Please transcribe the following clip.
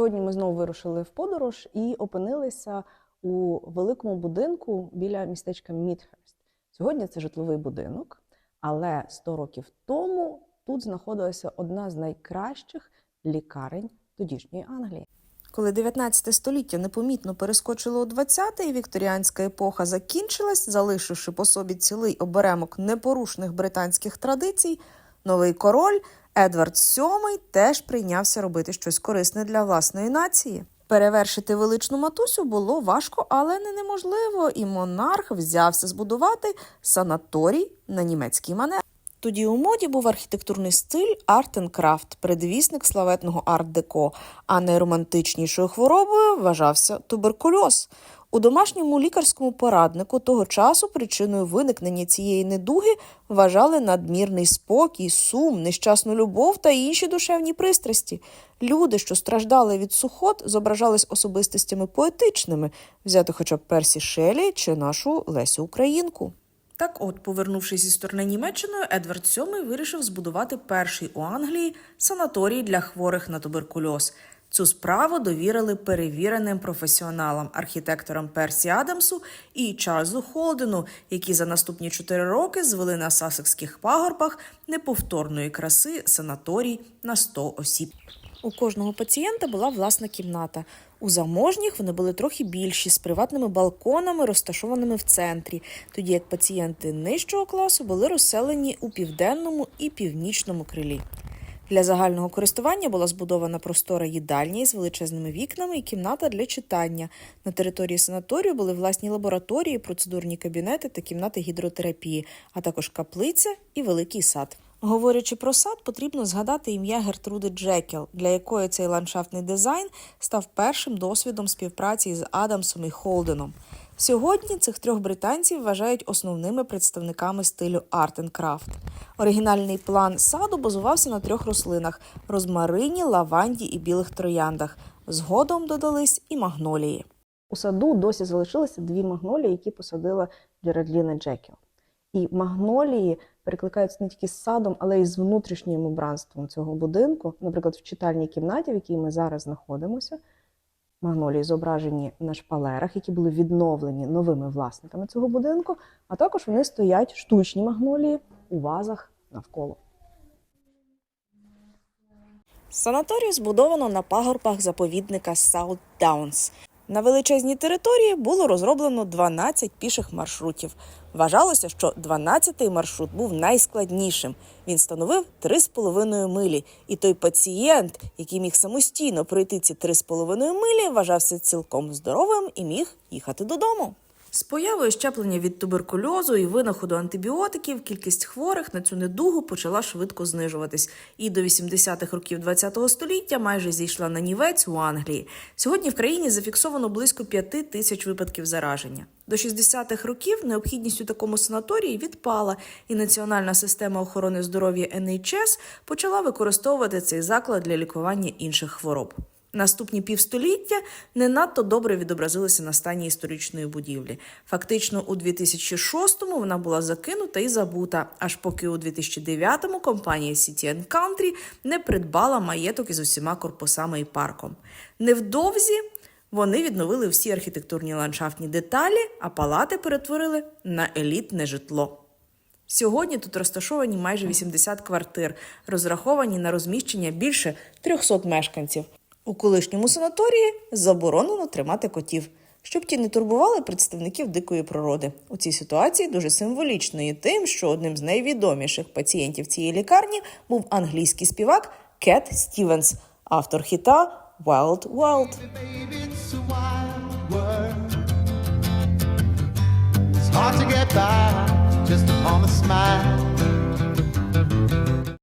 Сьогодні ми знову вирушили в подорож і опинилися у великому будинку біля містечка Мідхерст. Сьогодні це житловий будинок, але 100 років тому тут знаходилася одна з найкращих лікарень тодішньої Англії. Коли 19 століття непомітно перескочило у 20-те, і вікторіанська епоха закінчилась, залишивши по собі цілий оберемок непорушних британських традицій, новий король Едвард VII теж прийнявся робити щось корисне для власної нації. Перевершити величну матусю було важко, але не неможливо, і монарх взявся збудувати санаторій на німецький манер. Тоді у моді був архітектурний стиль арт-н-крафт, предвісник славетного арт-деко, а найромантичнішою хворобою вважався туберкульоз. У домашньому лікарському пораднику того часу причиною виникнення цієї недуги вважали надмірний спокій, сум, нещасну любов та інші душевні пристрасті. Люди, що страждали від сухот, зображались особистостями поетичними, взяти хоча б Персі Шелі чи нашу Лесю Українку. Так от, повернувшись зі сторони Німеччиною, Едвард VII вирішив збудувати перший у Англії санаторій для хворих на туберкульоз. Цю справу довірили перевіреним професіоналам, архітекторам Персі Адамсу і Чарльзу Холдену, які за наступні чотири роки звели на сасекських пагорбах неповторної краси санаторій на 100 осіб. У кожного пацієнта була власна кімната. У заможніх вони були трохи більші, з приватними балконами, розташованими в центрі, тоді як пацієнти нижчого класу були розселені у південному і північному крилі. Для загального користування була збудована простора їдальня із величезними вікнами і кімната для читання. На території санаторію були власні лабораторії, процедурні кабінети та кімнати гідротерапії, а також каплиця і великий сад. Говорячи про сад, потрібно згадати ім'я Гертруди Джекел, для якої цей ландшафтний дизайн став першим досвідом співпраці з Адамсом і Холденом. Сьогодні цих трьох британців вважають основними представниками стилю Craft. Оригінальний план саду базувався на трьох рослинах: розмарині, лаванді і білих трояндах. Згодом додались і магнолії. У саду досі залишилися дві магнолії, які посадила Джерадліна Джекіл. І магнолії перекликаються не тільки з садом, але й з внутрішнім убранством цього будинку. Наприклад, в читальній кімнаті, в якій ми зараз знаходимося, магнолії зображені на шпалерах, які були відновлені новими власниками цього будинку, а також вони стоять штучні магнолії у вазах навколо. Санаторій збудовано на пагорбах заповідника Саут Даунс. На величезній території було розроблено 12 піших маршрутів. Вважалося, що 12-й маршрут був найскладнішим. Він становив 3,5 милі, і той пацієнт, який міг самостійно пройти ці 3,5 милі, вважався цілком здоровим і міг їхати додому. З появою щеплення від туберкульозу і винаходу антибіотиків кількість хворих на цю недугу почала швидко знижуватись, і до 80-х років ХХ століття майже зійшла на нівець у Англії. Сьогодні в країні зафіксовано близько 5 тисяч випадків зараження. До 60-х років необхідність у такому санаторії відпала, і Національна система охорони здоров'я NHS почала використовувати цей заклад для лікування інших хвороб. Наступні півстоліття не надто добре відобразилися на стані історичної будівлі. Фактично, у 2006-му вона була закинута і забута, аж поки у 2009-му компанія City Country не придбала маєток із усіма корпусами і парком. Невдовзі вони відновили всі архітектурні ландшафтні деталі, а палати перетворили на елітне житло. Сьогодні тут розташовані майже 80 квартир, розраховані на розміщення більше 300 мешканців. У колишньому санаторії заборонено тримати котів, щоб ті не турбували представників дикої природи. У цій ситуації дуже символічно і тим, що одним з найвідоміших пацієнтів цієї лікарні був англійський співак Кет Стівенс, автор хіта Wild Wild. Hard to get by just upon a smile.